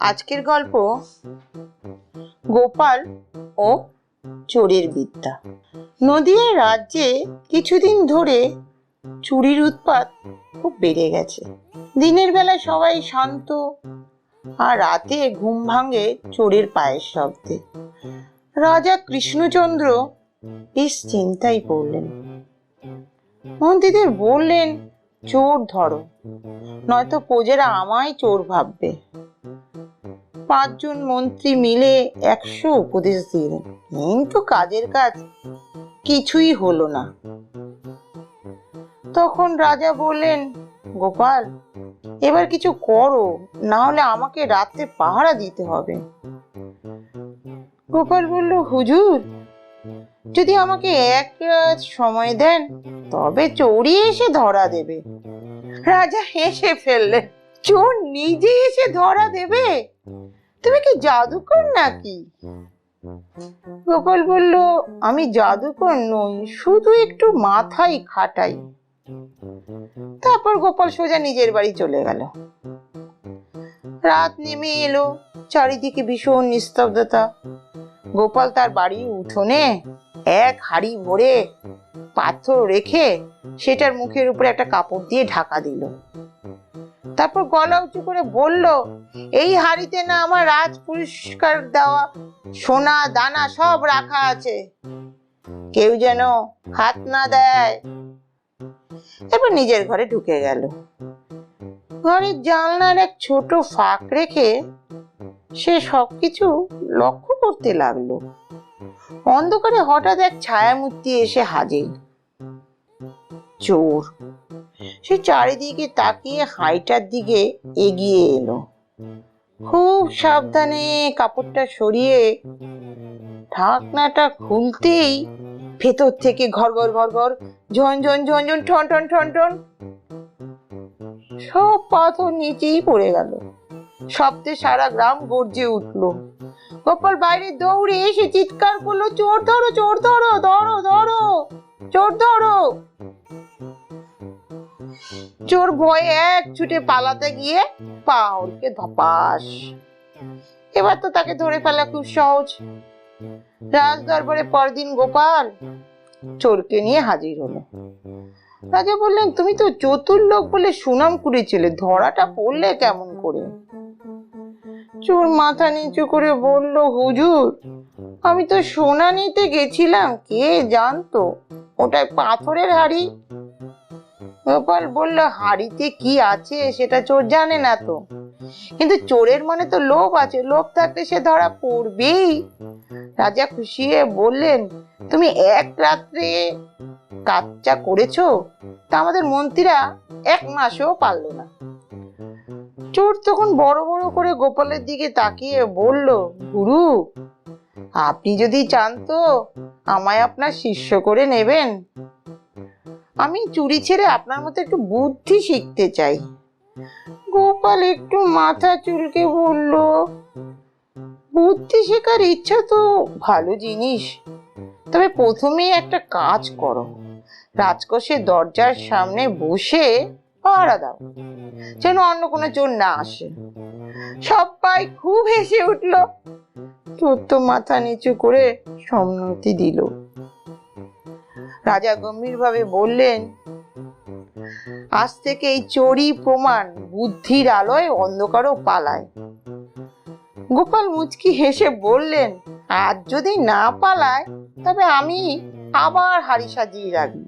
আজকের গল্প গোপাল ও চোরের বিদ্যা। নদিয়া রাজ্যে কিছুদিন ধরে চুরির উৎপাত খুব বেড়ে গেছে। দিনের বেলা সবাই শান্ত আর রাতে ঘুম ভাঙে চোরের পায়ের শব্দে। রাজা কৃষ্ণচন্দ্র বেশ চিন্তায় পড়লেন। মন্ত্রীদের বললেন, চোর ধরো, নয়তো প্রজেরা আমায় চোর ভাববে। পাঁচজন মন্ত্রী মিলে একশো উপদেশ দিলেন। কিন্তু কাজের কাজ কিছুই হলো না। তখন রাজা বললেন, গোপাল, এবার কিছু করো, না হলে আমাকে রাত্রে পাহারা দিতে হবে। গোপাল বলল, হুজুর, যদি আমাকে এক রাত সময় দেন, তবে চোরই এসে ধরা দেবে। রাজা হেসে ফেললেন, চোর নিজে এসে ধরা দেবে? তুমি কি জাদুকর নাকি? গোপাল বলল, আমি জাদুকর নই, শুধু একটু মাথাই খাটাই। তারপর গোপাল সোজা নিজের বাড়ি চলে গেল। রাত নেমে এলো, চারিদিকে ভীষণ নিস্তব্ধতা। গোপাল তার বাড়ির উঠোনে এক হাড়ি ভরে পাথর রেখে সেটার মুখের উপরে একটা কাপড় দিয়ে ঢাকা দিল। তারপর গলা উঁচু করে বলল, এই হাড়িতে না আমার রাজ পুরস্কার দেওয়া, সোনা, দানা সব রাখা আছে। কেউ যেন হাত না দেয়। তারপর নিজের ঘরে ঢুকে গেল। ঘরের জানলার এক ছোট ফাঁক রেখে সে সবকিছু লক্ষ্য করতে লাগল। অন্ধকারে হঠাৎ এক ছায়ামূর্তি এসে হাজির। চোর। সে চারিদিকে তাকিয়ে হাইটার দিকে এগিয়ে এলো। খুব সাবধানে কাপড়টা সরিয়ে ঢাকনাটা খুলতেই ভেতর থেকে ঘর ঘর ঘর ঘর ঝন ঝন ঝন ঝন ঠন ঠন ঠন ঠন সব পাথর নিচেই পড়ে গেল। শব্দে সারা গ্রাম গর্জে উঠল। গোপাল বাইরে দৌড়ে এসে চিৎকার করল, চোর ধরো চোর ধরো ধরো ধরো, চোর ধরো। চোর ভয়ে এক ছুটে পালাতে গিয়ে পা ওরকে ধপাস। এবার তো তাকে ধরে ফেলা খুব সহজ। রাজ দরবারে পরদিন গোপাল চোরকে নিয়ে হাজির হলো। রাজা বললেন, তুমি তো চতুর লোক বলে সুনাম কুড়েছিলে ধরাটা পড়লে কেমন করে? চোর মাথা নিচু করে বলল, হুজুর, আমি তো সোনা নিতে গেছিলাম, কে জানতো? ওটায় পাথরের হাড়ি। গোপাল বলল, হাড়িতে কি আছে সেটা চোর জানে না তো। কিন্তু চোরের মনে তো লোভ আছে, লোভ থাকলে সে ধরা পড়বেই। রাজা খুশি হয়ে বললেন, তুমি এক রাত্রে কাজটা করেছ? তা আমাদের মন্ত্রীরা এক মাসেও পারল না। চোর তখন বড় বড় করে গোপালের দিকে তাকিয়ে বলল, গুরু, আপনি যদি চান তো আমায় আপনার শিষ্য করে নেবেন। আমি চুরি ছেড়ে আপনার মতো একটু বুদ্ধি শিখতে চাই। গোপাল একটু মাথা চুলকে বলল, বুদ্ধি শেখার ইচ্ছা তো ভালো জিনিস। তবে প্রথমেই একটা কাজ করো। রাজকোষের দরজার সামনে বসে পাহারা দাও, যেন অন্য কোনো চোর না আসে। সবাই খুব হেসে উঠল। চোর তো মাথা নিচু করে সম্মতি দিল। রাজা গম্ভীরভাবে বললেন, আজ থেকে এই চোরি প্রমাণ বুদ্ধির আলোয় অন্ধকারও পালায়। গোপাল মুচকি হেসে বললেন আর যদি না পালায়, তবে আমি আবার হাড়ি সাজিয়ে রাখব।